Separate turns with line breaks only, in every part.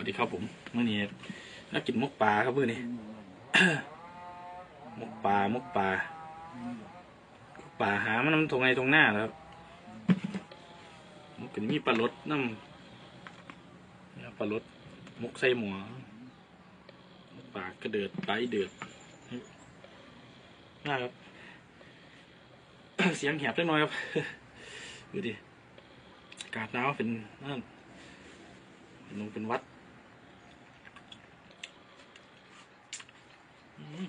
วัสดีครับผมเมื่อนี้น่ากินมกปลาครับมื่อนี้ มกปลามกปลาปลาหามันน้ำตรงไงตรงหน้าแล้วครับมกกันมีปลาลดน้ำปลาลดมกใส่หมูมกปลากระเดิดปลาเดือดน่าครับ เสียงแหบเล็กน้อยครับดูดิอากาศหนาวเป็นนั่นเป็นลงเป็นวัด อืม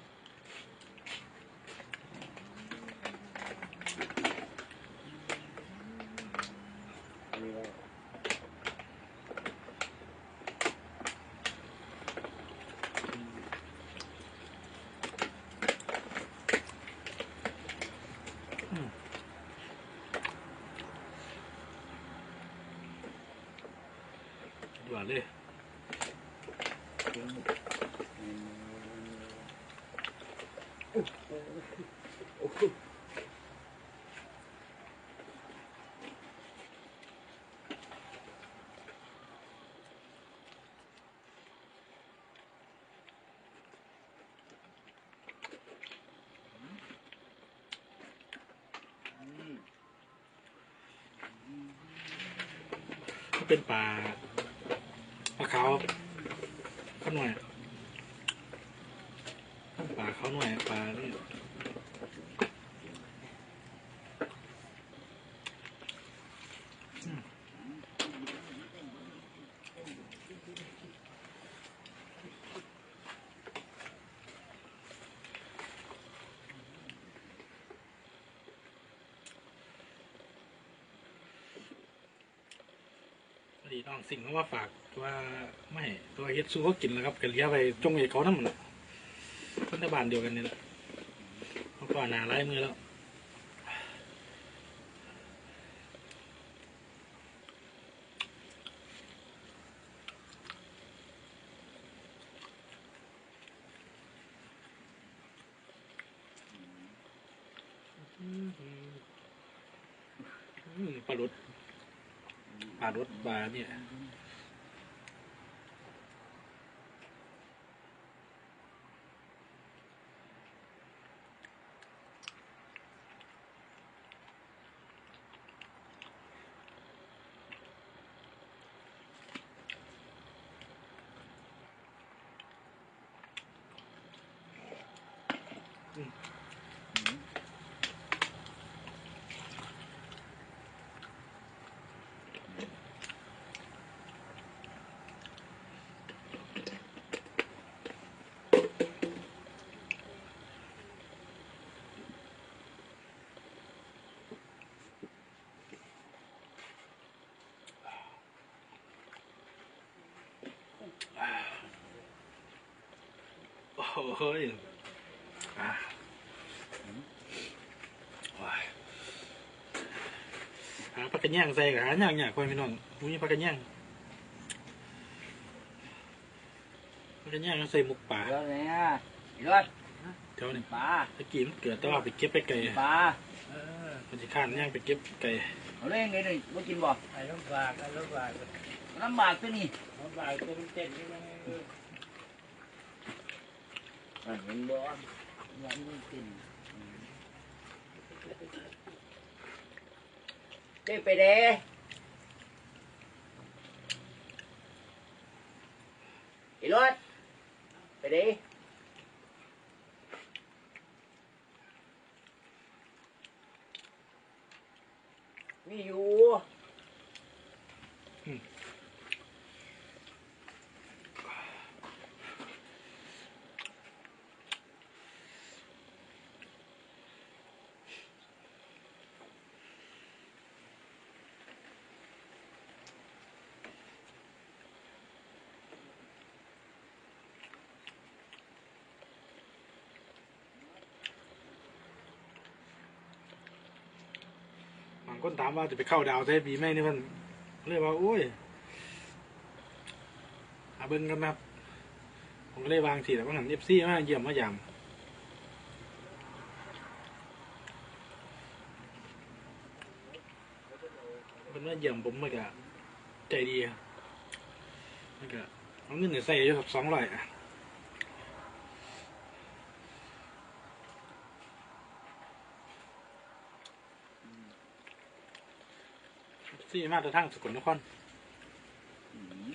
เลยก็เป็นปลาปลาขาข้าวหน่วยปลาเขาหน่วยปลาเนี่ ดีน้องสิ่งเขาว่าฝากว่าไม่ตัวเฮ็ดสู้เขากินแล้วครับกันเลี้ยไปจงไอ้เขานั่นมันน่ะคนในบ้านเดียวกันนี่แหละเขาก็หนาไล่มือแล้วปลาลุด ปลาลดปลาเนี่ย โอ้โหยอะว้ายหาปลากระย่างใส่กับหาย่างเนี่ยคนพี่น้องมุ้ยปลากระย่างปลากระย่างใส่หมกป่า
เยอะเลยอะเยอะ
เท่านี้
ปลา
ตะกี้มันเกิดแต่ว่าไปเก็บไปไกล
ปลา
มันจะข้านย่างไปเก็บไก่
เอาเล่นไงเลยบ่กินบ่
ไอ้ลำบากไอ้ลำบาก
ลำบากตัวนี้
ลำบากตัวเป็นเจ็ดนี่มัน
อะ เห็นบ่ยังไม่กินเต้ไปเด้อีรถไปเด้มีอยู่
คนถามว่าจะไปเข้าดาวใช้ปีไหมนี่มันเรียกว่าโอ้ยอาเบิ้งกันนะครับ ผมก็เลยวางทีแต่ว่าหันเอฟซีมาเยี่ยมมายามเป็นว่าเยี่ยมผมมันก็ใจดีมันก็เอาเงินเนี่ยใส่อยู่ครับสองร้อย สี่มาตรทางสกลนคร
อืม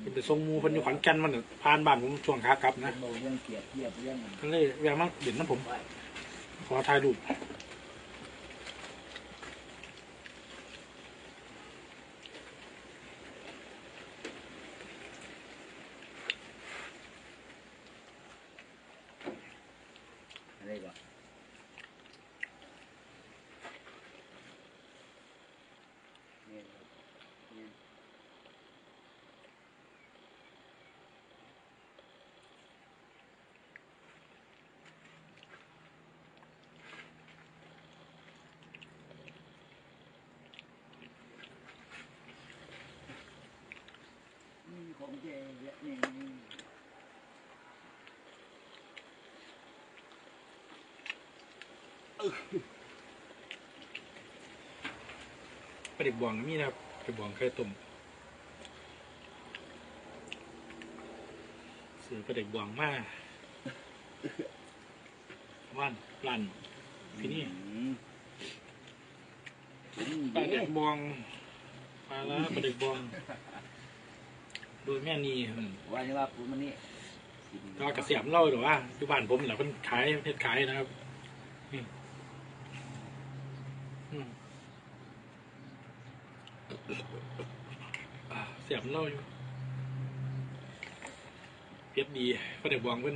เป็นไปส่งหมูเพิ่นอยู่ขอนแก่นมันน่ะผ่านบ้านผมช่วงขากลับนะ
เราเรื่องเปรียบเทียบเรื่องมัน
ก็เลยแวะมาเด่นน้ำผม ขอถ่ายรูป
อะไรก่อน เนี่ยครับเนี่ย นี่ของเจและนี่
ปลาเด็กบวงมีนะครับปลาเด็กบวงเคยต้มซื้อปลาเด็กบวงมาว่านลั่นที่นี่
อืมอืม
ปลาเด็กบวงปลาละปลาเด็กบวงโดยแม่นีอืม
ว่าจะว่าปูมันนี่
ก็กระเสียมเล่าหรือว่าอยู่บ้านผมแหละเพิ่นขายเฮ็ดขายนะครับนี่อืมอ่า เสียมเล่าอยู่เพียบดีปลาเด็กบวงเพิ่น